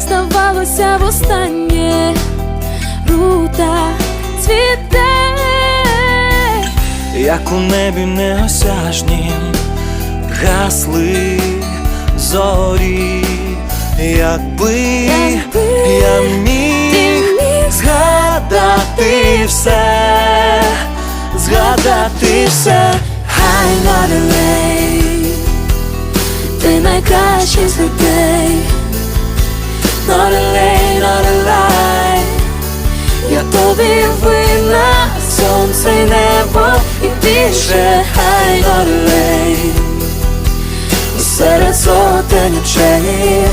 здалося востаннє, рута цвіте. як у небі неосяжнім гасли зорі, якби Якби я міг міг згадати все, згадати все, Хай Норелей, ти найкращий з людей. Більше, хай Норелей, серед сотень очей.